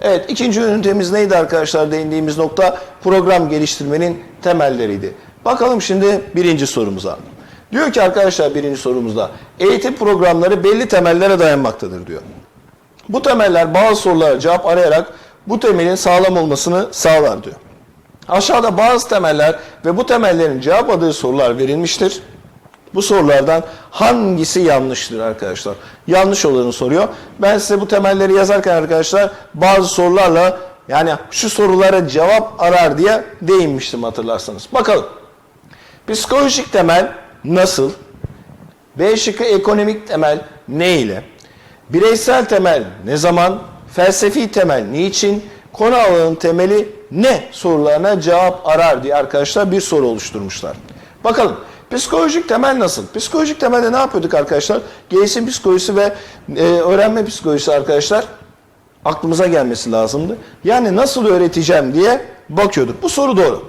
Evet ikinci ünitemiz neydi arkadaşlar değindiğimiz nokta program geliştirmenin temelleriydi. Bakalım şimdi birinci sorumuza. Diyor ki arkadaşlar birinci sorumuzda eğitim programları belli temellere dayanmaktadır diyor. Bu temeller bazı sorulara cevap arayarak bu temelin sağlam olmasını sağlar diyor. Aşağıda bazı temeller ve bu temellerin cevap adığı sorular verilmiştir. Bu sorulardan hangisi yanlıştır arkadaşlar? Yanlış olanı soruyor. Ben size bu temelleri yazarken arkadaşlar bazı sorularla yani şu sorulara cevap arar diye değinmiştim hatırlarsanız. Bakalım. Psikolojik temel nasıl? B şıkkı ekonomik temel ne ile? Bireysel temel ne zaman? Felsefi temel niçin? Konu alanının temeli ne sorularına cevap arar diye arkadaşlar bir soru oluşturmuşlar. Bakalım psikolojik temel nasıl? Psikolojik temelde ne yapıyorduk arkadaşlar? Gelişim psikolojisi ve e, öğrenme psikolojisi arkadaşlar aklımıza gelmesi lazımdı. Yani nasıl öğreteceğim diye bakıyorduk. Bu soru doğru.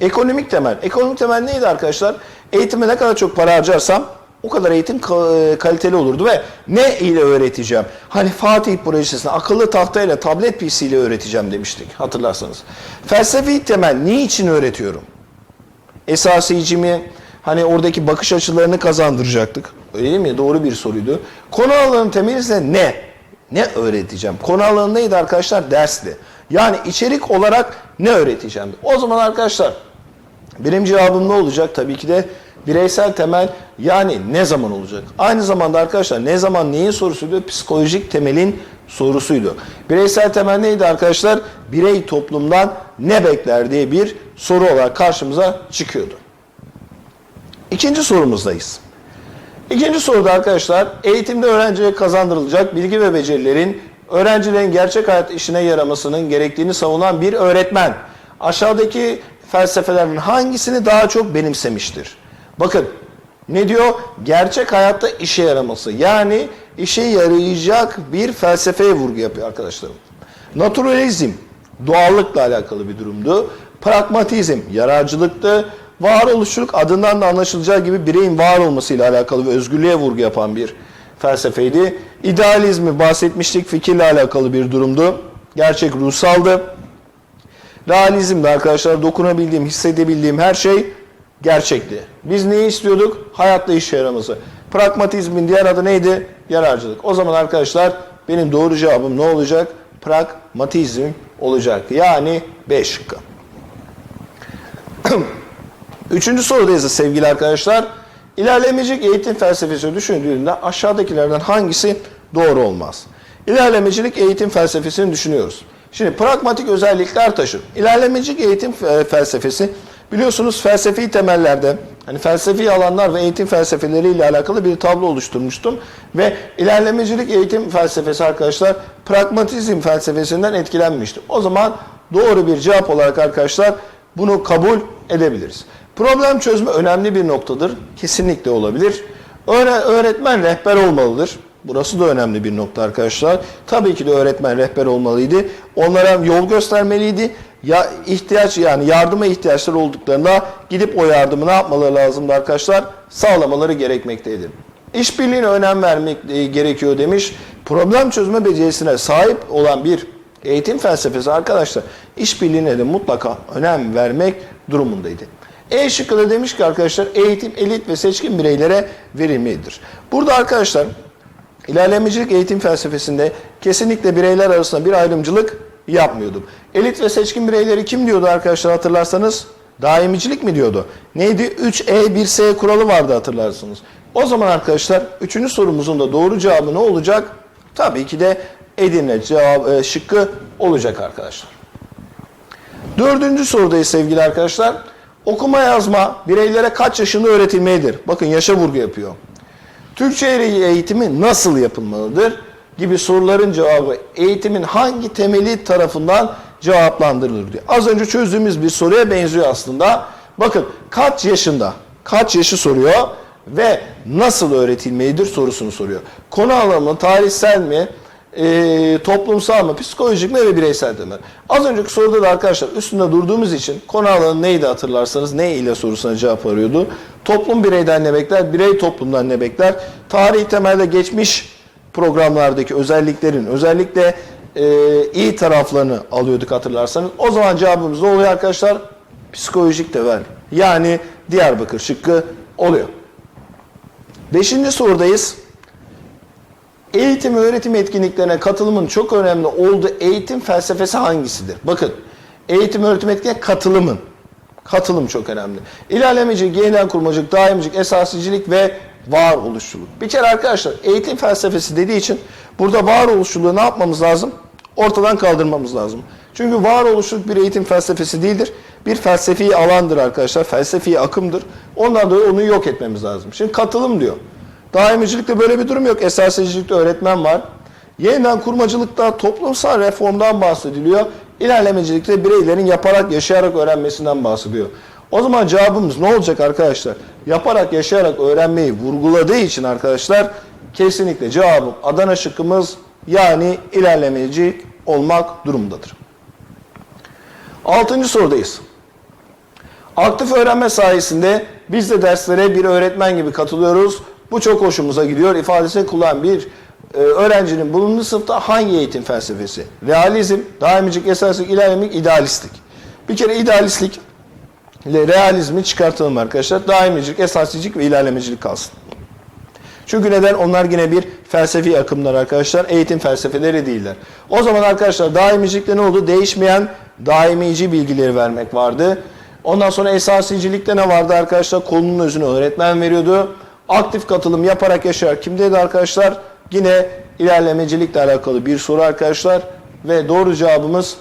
Ekonomik temel. Ekonomik temel neydi arkadaşlar? Eğitime ne kadar çok para harcarsam o kadar eğitim e, kaliteli olurdu ve ne ile öğreteceğim? Hani Fatih projesinde akıllı tahtayla tablet PC ile öğreteceğim demiştik hatırlarsanız. Felsefi temel niçin öğretiyorum? Esasici mi? Hani oradaki bakış açılarını kazandıracaktık. Öyle mi? Doğru bir soruydu. Konu alanının temeli ise ne? Ne öğreteceğim? Konu alanı neydi arkadaşlar? Dersti. Yani içerik olarak ne öğreteceğim? O zaman arkadaşlar benim cevabım ne olacak? Tabii ki de bireysel temel yani ne zaman olacak? Aynı zamanda arkadaşlar ne zaman neyin sorusuydu? Psikolojik temelin sorusuydu. Bireysel temel neydi arkadaşlar? Birey toplumdan ne bekler diye bir soru olarak karşımıza çıkıyordu. İkinci sorumuzdayız. İkinci soruda arkadaşlar eğitimde öğrenciye kazandırılacak bilgi ve becerilerin öğrencilerin gerçek hayat işine yaramasının gerektiğini savunan bir öğretmen aşağıdaki felsefelerden hangisini daha çok benimsemiştir? Bakın ne diyor? Gerçek hayatta işe yaraması. Yani işe yarayacak bir felsefeye vurgu yapıyor arkadaşlarım. Naturalizm doğallıkla alakalı bir durumdu. Pragmatizm yararcılıktı. Varoluşçuluk adından da anlaşılacağı gibi bireyin var olmasıyla alakalı ve özgürlüğe vurgu yapan bir felsefeydi. İdealizmi bahsetmiştik fikirle alakalı bir durumdu. Gerçek ruhsaldı. Realizm de arkadaşlar dokunabildiğim, hissedebildiğim her şey gerçekti. Biz neyi istiyorduk? Hayatta işe yaraması. Pragmatizmin diğer adı neydi? Yararcılık. O zaman arkadaşlar benim doğru cevabım ne olacak? Pragmatizm olacak. Yani B şıkkı. Üçüncü sorudayız sevgili arkadaşlar. İlerlemecilik eğitim felsefesi düşünüldüğünde aşağıdakilerden hangisi doğru olmaz? İlerlemecilik eğitim felsefesini düşünüyoruz. Şimdi pragmatik özellikler taşır. İlerlemecilik eğitim fe- felsefesi biliyorsunuz felsefi temellerde hani felsefi alanlar ve eğitim felsefeleriyle alakalı bir tablo oluşturmuştum ve ilerlemecilik eğitim felsefesi arkadaşlar pragmatizm felsefesinden etkilenmişti. O zaman doğru bir cevap olarak arkadaşlar bunu kabul edebiliriz. Problem çözme önemli bir noktadır. Kesinlikle olabilir. Öğre- öğretmen rehber olmalıdır. Burası da önemli bir nokta arkadaşlar. Tabii ki de öğretmen rehber olmalıydı. Onlara yol göstermeliydi. Ya ihtiyaç yani yardıma ihtiyaçları olduklarında gidip o yardımı ne yapmaları lazımdı arkadaşlar? Sağlamaları gerekmekteydi. İşbirliğine önem vermek e, gerekiyor demiş. Problem çözme becerisine sahip olan bir eğitim felsefesi arkadaşlar işbirliğine de mutlaka önem vermek durumundaydı. E şıkkı da demiş ki arkadaşlar eğitim elit ve seçkin bireylere verilmelidir. Burada arkadaşlar ilerlemecilik eğitim felsefesinde kesinlikle bireyler arasında bir ayrımcılık yapmıyordum. Elit ve seçkin bireyleri kim diyordu arkadaşlar hatırlarsanız? Daimicilik mi diyordu? Neydi? 3E 1S kuralı vardı hatırlarsınız. O zaman arkadaşlar üçüncü sorumuzun da doğru cevabı ne olacak? Tabii ki de Edirne cevap, e, şıkkı olacak arkadaşlar. Dördüncü sorudayız sevgili arkadaşlar. Okuma yazma bireylere kaç yaşında öğretilmelidir? Bakın yaşa vurgu yapıyor. Türkçe eğitimi nasıl yapılmalıdır? Gibi soruların cevabı eğitimin hangi temeli tarafından cevaplandırılır diyor. Az önce çözdüğümüz bir soruya benziyor aslında. Bakın kaç yaşında, kaç yaşı soruyor ve nasıl öğretilmelidir sorusunu soruyor. Konu alanı tarihsel mi, e, toplumsal mı, psikolojik mi ve bireysel temel. Az önceki soruda da arkadaşlar üstünde durduğumuz için konu alanı neydi hatırlarsanız ne ile sorusuna cevap arıyordu. Toplum bireyden ne bekler, birey toplumdan ne bekler? Tarih temelde geçmiş programlardaki özelliklerin özellikle e, iyi taraflarını alıyorduk hatırlarsanız. O zaman cevabımız ne oluyor arkadaşlar? Psikolojik tevel. Yani Diyarbakır şıkkı oluyor. Beşinci sorudayız. Eğitim öğretim etkinliklerine katılımın çok önemli olduğu eğitim felsefesi hangisidir? Bakın, eğitim öğretim etkinliğine katılımın. Katılım çok önemli. İlerlemecilik, yeniden kurmacılık, daimcilik, esasicilik ve varoluşçuluk. Bir kere arkadaşlar eğitim felsefesi dediği için burada varoluşçuluğu ne yapmamız lazım? Ortadan kaldırmamız lazım. Çünkü varoluşçuluk bir eğitim felsefesi değildir. Bir felsefi alandır arkadaşlar. Felsefi akımdır. Ondan dolayı onu yok etmemiz lazım. Şimdi katılım diyor. Daimicilikte böyle bir durum yok. Esasicilikte öğretmen var. Yeniden kurmacılıkta toplumsal reformdan bahsediliyor. İlerlemecilikte bireylerin yaparak, yaşayarak öğrenmesinden bahsediyor. O zaman cevabımız ne olacak arkadaşlar? Yaparak, yaşayarak öğrenmeyi vurguladığı için arkadaşlar kesinlikle cevabım Adana şıkkımız yani ilerlemecilik olmak durumundadır. Altıncı sorudayız. Aktif öğrenme sayesinde biz de derslere bir öğretmen gibi katılıyoruz. Bu çok hoşumuza gidiyor. İfadesini kullanan bir e, öğrencinin bulunduğu sınıfta hangi eğitim felsefesi? Realizm, daimicilik, esaslık, ilerlemek, idealistlik. Bir kere idealistlik ile realizmi çıkartalım arkadaşlar. Daimicilik, esasicilik ve ilerlemecilik kalsın. Çünkü neden? Onlar yine bir felsefi akımlar arkadaşlar. Eğitim felsefeleri değiller. O zaman arkadaşlar daimicilikte ne oldu? Değişmeyen daimici bilgileri vermek vardı. Ondan sonra esasicilikte ne vardı arkadaşlar? Konunun özünü öğretmen veriyordu. Aktif katılım yaparak yaşar. Kimdeydi arkadaşlar? Yine ilerlemecilikle alakalı bir soru arkadaşlar. Ve doğru cevabımız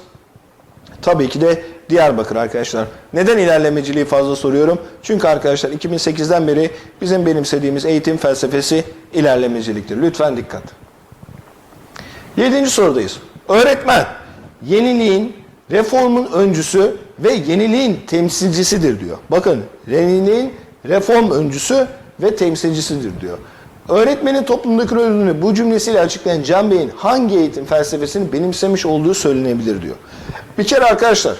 tabii ki de Diyarbakır arkadaşlar. Neden ilerlemeciliği fazla soruyorum? Çünkü arkadaşlar 2008'den beri bizim benimsediğimiz eğitim felsefesi ilerlemeciliktir. Lütfen dikkat. Yedinci sorudayız. Öğretmen yeniliğin, reformun öncüsü ve yeniliğin temsilcisidir diyor. Bakın yeniliğin reform öncüsü ve temsilcisidir diyor. Öğretmenin toplumdaki rolünü bu cümlesiyle açıklayan Can Bey'in hangi eğitim felsefesini benimsemiş olduğu söylenebilir diyor. Bir kere arkadaşlar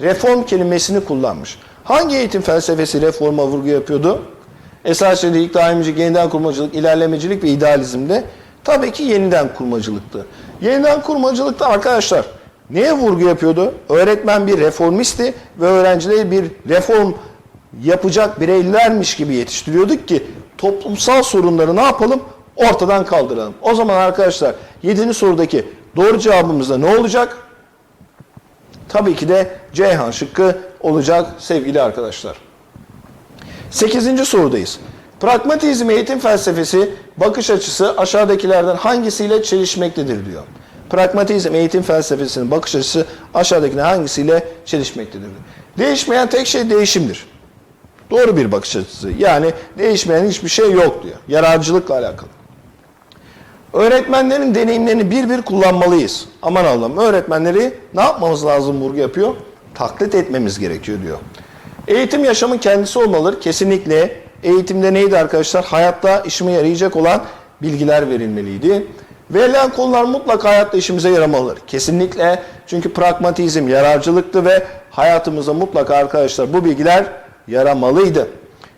reform kelimesini kullanmış. Hangi eğitim felsefesi reforma vurgu yapıyordu? Esasçılık, daimcilik, yeniden kurmacılık, ilerlemecilik ve idealizmde tabii ki yeniden kurmacılıktı. Yeniden kurmacılıkta arkadaşlar neye vurgu yapıyordu? Öğretmen bir reformisti ve öğrencileri bir reform yapacak bireylermiş gibi yetiştiriyorduk ki toplumsal sorunları ne yapalım? Ortadan kaldıralım. O zaman arkadaşlar 7. sorudaki doğru cevabımız da ne olacak? Tabii ki de Ceyhan şıkkı olacak sevgili arkadaşlar. 8. sorudayız. Pragmatizm eğitim felsefesi bakış açısı aşağıdakilerden hangisiyle çelişmektedir diyor. Pragmatizm eğitim felsefesinin bakış açısı aşağıdakilerden hangisiyle çelişmektedir? Değişmeyen tek şey değişimdir. Doğru bir bakış açısı. Yani değişmeyen hiçbir şey yok diyor. Yararcılıkla alakalı. Öğretmenlerin deneyimlerini bir bir kullanmalıyız. Aman Allah'ım öğretmenleri ne yapmamız lazım vurgu yapıyor? Taklit etmemiz gerekiyor diyor. Eğitim yaşamın kendisi olmalıdır. Kesinlikle eğitimde neydi arkadaşlar? Hayatta işime yarayacak olan bilgiler verilmeliydi. Verilen konular mutlaka hayatta işimize yaramalıdır. Kesinlikle çünkü pragmatizm yararcılıktı ve hayatımıza mutlaka arkadaşlar bu bilgiler yaramalıydı.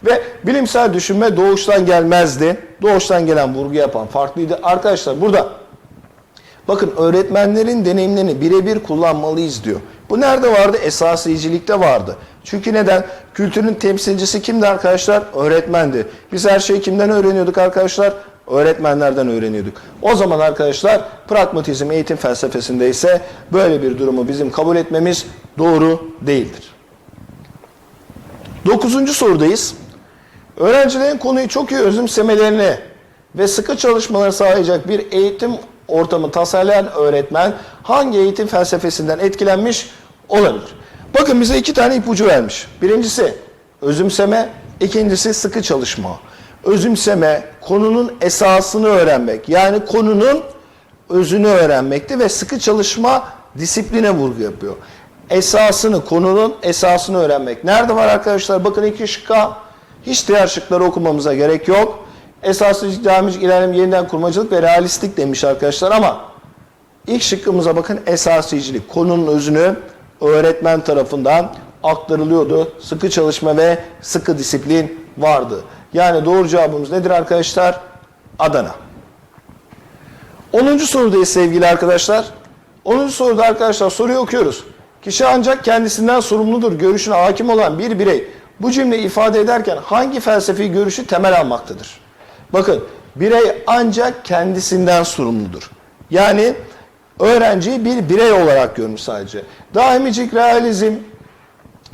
Ve bilimsel düşünme doğuştan gelmezdi. Doğuştan gelen vurgu yapan farklıydı. Arkadaşlar burada bakın öğretmenlerin deneyimlerini birebir kullanmalıyız diyor. Bu nerede vardı? Esasiyicilikte vardı. Çünkü neden? Kültürün temsilcisi kimdi arkadaşlar? Öğretmendi. Biz her şeyi kimden öğreniyorduk arkadaşlar? Öğretmenlerden öğreniyorduk. O zaman arkadaşlar pragmatizm eğitim felsefesinde ise böyle bir durumu bizim kabul etmemiz doğru değildir. Dokuzuncu sorudayız. Öğrencilerin konuyu çok iyi özümsemelerini ve sıkı çalışmaları sağlayacak bir eğitim ortamı tasarlayan öğretmen hangi eğitim felsefesinden etkilenmiş olabilir? Bakın bize iki tane ipucu vermiş. Birincisi özümseme, ikincisi sıkı çalışma. Özümseme, konunun esasını öğrenmek. Yani konunun özünü öğrenmekti ve sıkı çalışma disipline vurgu yapıyor. Esasını, konunun esasını öğrenmek. Nerede var arkadaşlar? Bakın iki şıkka hiç diğer şıkları okumamıza gerek yok. Esaslı devam ilerleme yeniden kurmacılık ve realistlik demiş arkadaşlar ama ilk şıkkımıza bakın esasicilik. Konunun özünü öğretmen tarafından aktarılıyordu. Sıkı çalışma ve sıkı disiplin vardı. Yani doğru cevabımız nedir arkadaşlar? Adana. 10. sorudayız sevgili arkadaşlar. 10. soruda arkadaşlar soruyu okuyoruz. Kişi ancak kendisinden sorumludur görüşüne hakim olan bir birey bu cümleyi ifade ederken hangi felsefi görüşü temel almaktadır? Bakın birey ancak kendisinden sorumludur. Yani öğrenciyi bir birey olarak görmüş sadece. Daimicilik, realizm,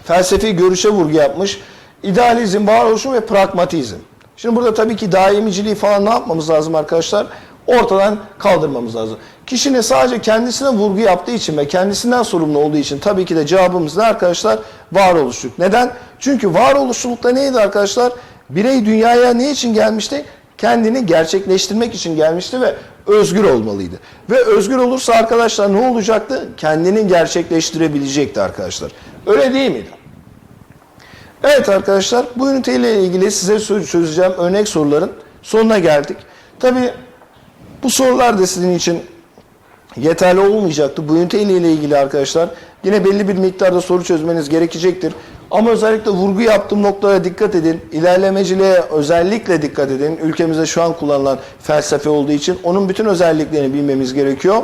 felsefi görüşe vurgu yapmış. İdealizm, varoluşum ve pragmatizm. Şimdi burada tabii ki daimiciliği falan ne yapmamız lazım arkadaşlar? Ortadan kaldırmamız lazım. Kişinin sadece kendisine vurgu yaptığı için ve kendisinden sorumlu olduğu için tabii ki de cevabımız ne arkadaşlar? Varoluşluk. Neden? Çünkü varoluşlulukta neydi arkadaşlar? Birey dünyaya ne için gelmişti? Kendini gerçekleştirmek için gelmişti ve özgür olmalıydı. Ve özgür olursa arkadaşlar ne olacaktı? Kendini gerçekleştirebilecekti arkadaşlar. Öyle değil miydi? Evet arkadaşlar bu üniteyle ilgili size çözeceğim örnek soruların sonuna geldik. Tabi bu sorular da sizin için yeterli olmayacaktı. Bu üniteyle ile ilgili arkadaşlar yine belli bir miktarda soru çözmeniz gerekecektir. Ama özellikle vurgu yaptığım noktalara dikkat edin. İlerlemeciliğe özellikle dikkat edin. Ülkemizde şu an kullanılan felsefe olduğu için onun bütün özelliklerini bilmemiz gerekiyor.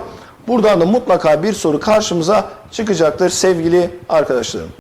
Buradan da mutlaka bir soru karşımıza çıkacaktır sevgili arkadaşlarım.